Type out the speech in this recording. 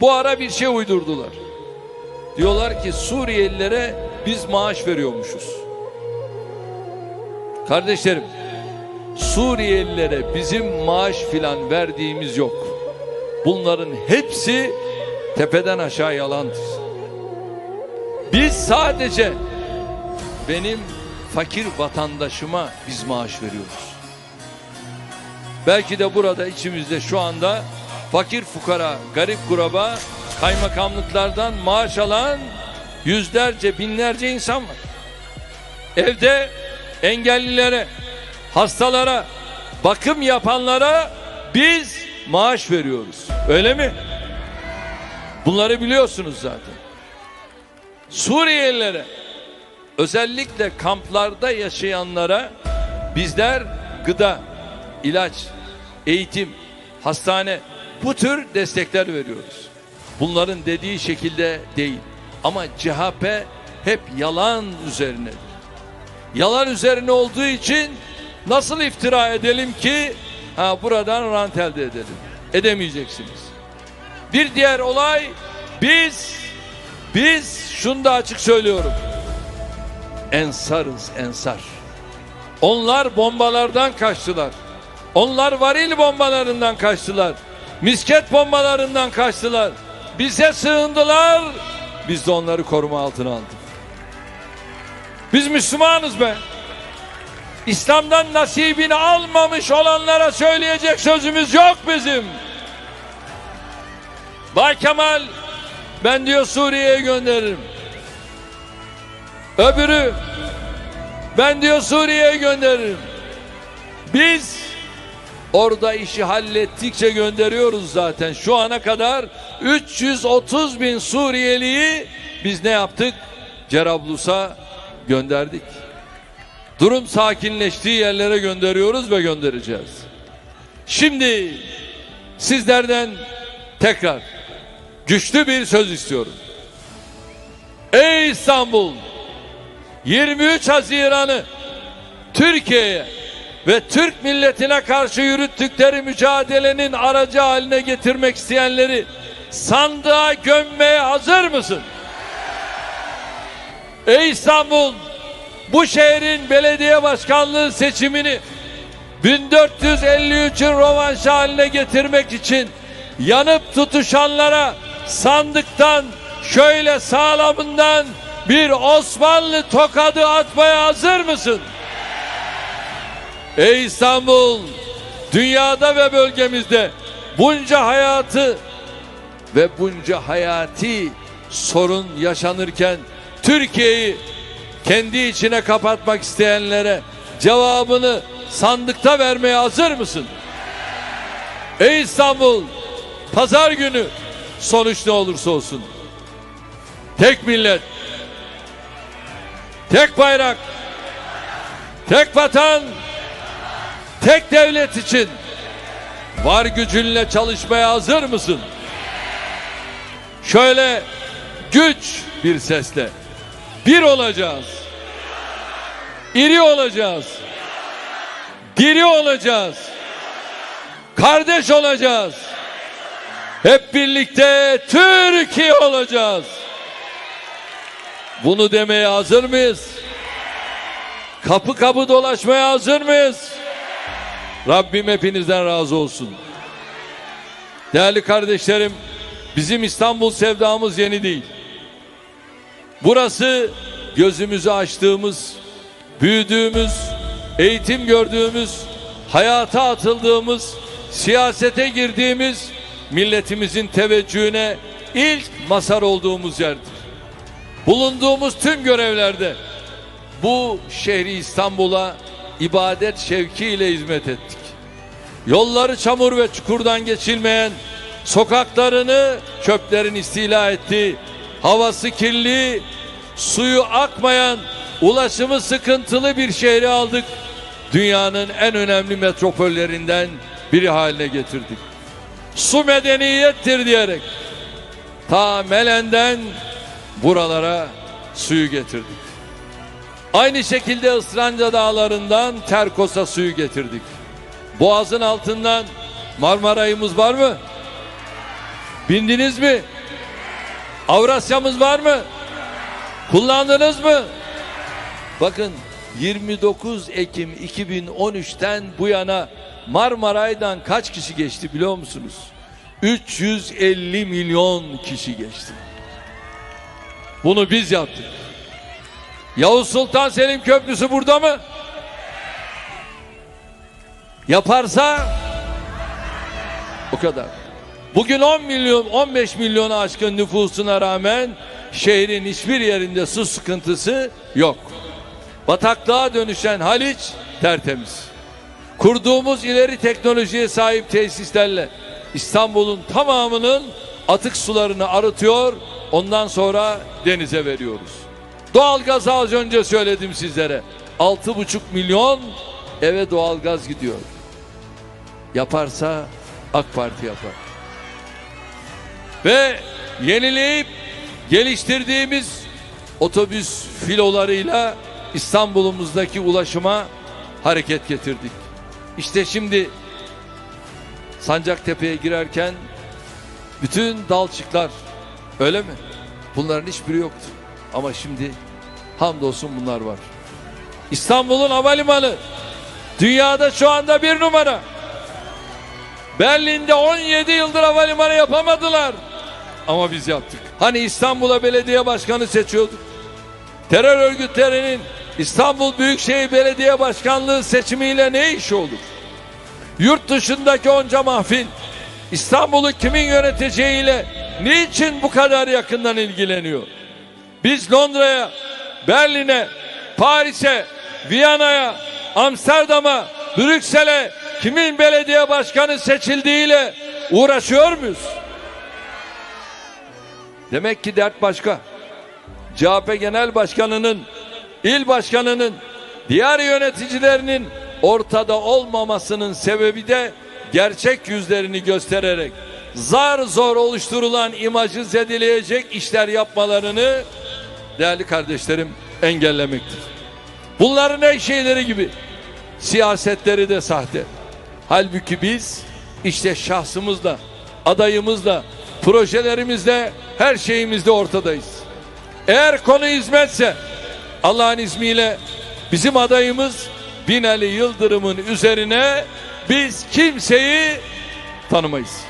Bu ara bir şey uydurdular. Diyorlar ki Suriyelilere biz maaş veriyormuşuz. Kardeşlerim, Suriyelilere bizim maaş filan verdiğimiz yok. Bunların hepsi tepeden aşağı yalandır. Biz sadece benim fakir vatandaşıma biz maaş veriyoruz. Belki de burada içimizde şu anda fakir fukara, garip kuraba, kaymakamlıklardan maaş alan yüzlerce, binlerce insan var. Evde engellilere, hastalara, bakım yapanlara biz maaş veriyoruz. Öyle mi? Bunları biliyorsunuz zaten. Suriyelilere özellikle kamplarda yaşayanlara bizler gıda, ilaç, eğitim, hastane bu tür destekler veriyoruz. Bunların dediği şekilde değil. Ama CHP hep yalan üzerine. Yalan üzerine olduğu için nasıl iftira edelim ki ha buradan rant elde edelim. Edemeyeceksiniz. Bir diğer olay biz biz şunu da açık söylüyorum. Ensarız ensar. Onlar bombalardan kaçtılar. Onlar varil bombalarından kaçtılar. Misket bombalarından kaçtılar. Bize sığındılar. Biz de onları koruma altına aldık. Biz Müslümanız be. İslam'dan nasibini almamış olanlara söyleyecek sözümüz yok bizim. Bay Kemal ben diyor Suriye'ye gönderirim. Öbürü ben diyor Suriye'ye gönderirim. Biz orada işi hallettikçe gönderiyoruz zaten. Şu ana kadar 330 bin Suriyeliyi biz ne yaptık? Cerablus'a gönderdik. Durum sakinleştiği yerlere gönderiyoruz ve göndereceğiz. Şimdi sizlerden tekrar güçlü bir söz istiyorum. Ey İstanbul! 23 Haziran'ı Türkiye'ye ve Türk milletine karşı yürüttükleri mücadelenin aracı haline getirmek isteyenleri sandığa gömmeye hazır mısın? Ey İstanbul! Bu şehrin belediye başkanlığı seçimini 1453'ün rovanş haline getirmek için yanıp tutuşanlara sandıktan şöyle sağlamından bir Osmanlı tokadı atmaya hazır mısın? Ey İstanbul! Dünyada ve bölgemizde bunca hayatı ve bunca hayati sorun yaşanırken Türkiye'yi kendi içine kapatmak isteyenlere cevabını sandıkta vermeye hazır mısın? Ey İstanbul! Pazar günü sonuç ne olursa olsun. Tek millet, tek bayrak, tek vatan, tek devlet için var gücünle çalışmaya hazır mısın? Şöyle güç bir sesle bir olacağız. İri olacağız. Diri olacağız. Kardeş olacağız. Hep birlikte Türkiye olacağız. Bunu demeye hazır mıyız? Kapı kapı dolaşmaya hazır mıyız? Rabbim hepinizden razı olsun. Değerli kardeşlerim, bizim İstanbul sevdamız yeni değil. Burası gözümüzü açtığımız, büyüdüğümüz, eğitim gördüğümüz, hayata atıldığımız, siyasete girdiğimiz, milletimizin teveccühüne ilk mazhar olduğumuz yerdir. Bulunduğumuz tüm görevlerde bu şehri İstanbul'a ibadet şevkiyle hizmet ettik. Yolları çamur ve çukurdan geçilmeyen, sokaklarını çöplerin istila ettiği, havası kirli, suyu akmayan, ulaşımı sıkıntılı bir şehri aldık. Dünyanın en önemli metropollerinden biri haline getirdik. Su medeniyettir diyerek ta Melen'den buralara suyu getirdik. Aynı şekilde Isranca dağlarından Terkos'a suyu getirdik. Boğazın altından Marmaray'ımız var mı? Bindiniz mi? Avrasya'mız var mı? Kullandınız mı? Bakın 29 Ekim 2013'ten bu yana Marmaray'dan kaç kişi geçti biliyor musunuz? 350 milyon kişi geçti. Bunu biz yaptık. Yavuz Sultan Selim Köprüsü burada mı? Yaparsa o kadar. Bugün 10 milyon 15 milyonu aşkın nüfusuna rağmen şehrin hiçbir yerinde su sıkıntısı yok. Bataklığa dönüşen Haliç tertemiz. Kurduğumuz ileri teknolojiye sahip tesislerle İstanbul'un tamamının atık sularını arıtıyor, ondan sonra denize veriyoruz. Doğalgaz az önce söyledim sizlere. 6,5 milyon eve doğalgaz gidiyor. Yaparsa AK Parti yapar. Ve yenileyip geliştirdiğimiz otobüs filolarıyla İstanbul'umuzdaki ulaşıma hareket getirdik. İşte şimdi Sancaktepe'ye girerken bütün dalçıklar öyle mi? Bunların hiçbiri yoktu. Ama şimdi hamdolsun bunlar var. İstanbul'un havalimanı dünyada şu anda bir numara. Berlin'de 17 yıldır havalimanı yapamadılar. Ama biz yaptık. Hani İstanbul'a belediye başkanı seçiyorduk. Terör örgütlerinin İstanbul Büyükşehir Belediye Başkanlığı seçimiyle ne işi olur? Yurt dışındaki onca mahfil İstanbul'u kimin yöneteceğiyle niçin bu kadar yakından ilgileniyor? Biz Londra'ya, Berlin'e, Paris'e, Viyana'ya, Amsterdam'a, Brüksel'e kimin belediye başkanı seçildiğiyle uğraşıyor muyuz? Demek ki dert başka. CHP Genel Başkanı'nın, il başkanının, diğer yöneticilerinin ortada olmamasının sebebi de gerçek yüzlerini göstererek zar zor oluşturulan imajı zedeleyecek işler yapmalarını değerli kardeşlerim engellemektir. Bunların en şeyleri gibi siyasetleri de sahte. Halbuki biz işte şahsımızla, adayımızla, projelerimizle, her şeyimizde ortadayız. Eğer konu hizmetse Allah'ın izniyle bizim adayımız Binali Yıldırım'ın üzerine biz kimseyi tanımayız.